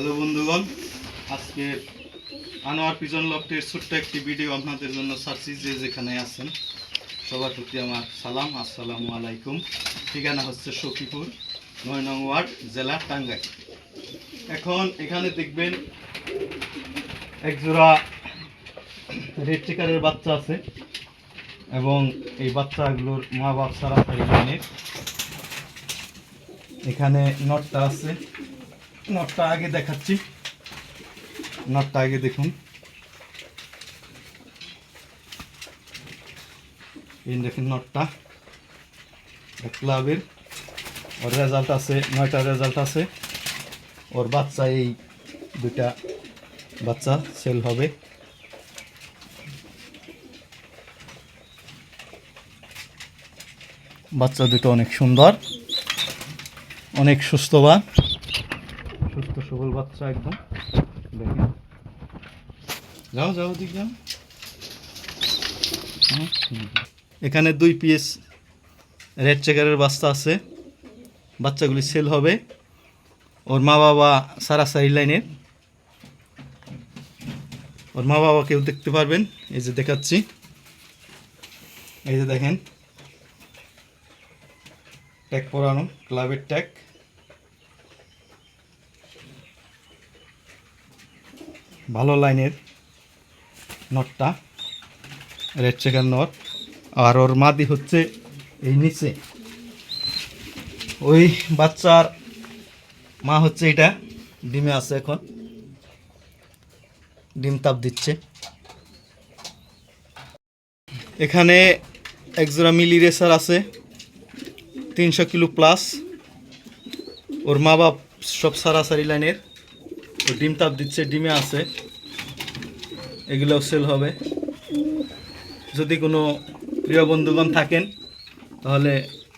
Hello বন্ধুগণ, আজকে Anwar pigeon লফটের ছোট্ট একটি ভিডিও আপনাদের জন্য ছাড়ছি যে যেখানে আছেন। সবার প্রতি আমার সালাম, আসসালামু আলাইকুম। ঠিকানা হচ্ছে সখীপুর, নয় নং ওয়ার্ড, জেলা টাঙ্গাই এখন এখানে দেখবেন একজোড়া রেড চিকারের বাচ্চা আছে এবং এই বাচ্চাগুলোর মা বাপ সারা এখানে নটটা আছে। নটটা আগে দেখাচ্ছি। নটটা আগে দেখুন। এই দেখুন নটটা। ক্লাবের। ওর রেজাল্ট আছে, নয়টা রেজাল্ট আছে। ওর বাচ্চা এই দুইটা বাচ্চা সেল হবে। বাচ্চা দুটো অনেক সুন্দর, অনেক সুস্থবান। সুস্থ সবল বাচ্চা একদম। দেখেন। যাও যাও দিক যাও। এখানে দুই পিস রেড চেকারের বাচ্চা আছে। বাচ্চাগুলি সেল হবে। ওর মা বাবা সারা সারাসারি লাইনের ওর মা বাবা কেউ দেখতে পারবেন। এই যে দেখাচ্ছি। এই যে দেখেন। ট্যাগ পরানো ক্লাবের ট্যাগ। ভালো লাইনের নটটা, রেড চেকার নট, আর ওর মাদি হচ্ছে এই নিচে। ওই বাচ্চার মা হচ্ছে এটা, ডিমে আছে এখন। ডিম তাপ দিচ্ছে। এখানে একজোড়া মিলি রেসার আছে, তিনশো কিলো প্লাস। ওর মা বাপ সব সারাসারি লাইনের। ও ডিম তাপ দিচ্ছে, ডিমে আছে। এগুলোও সেল হবে। যদি কোনো প্রিয় বন্ধুগণ থাকেন, তাহলে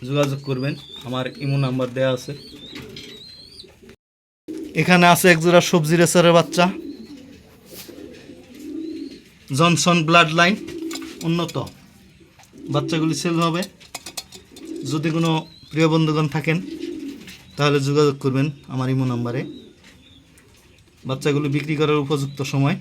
যোগাযোগ করবেন। আমার ইমো নাম্বার দেওয়া আছে। এখানে আছে একজোড়া সবজি রেসারের বাচ্চা। জনসন ব্লাড লাইন, উন্নত। বাচ্চাগুলি সেল হবে। যদি কোনো প্রিয় বন্ধুগণ থাকেন, তাহলে যোগাযোগ করবেন আমার ইমো নাম্বারে। বাচ্চাগুলো বিক্রি করার উপযুক্ত সময়।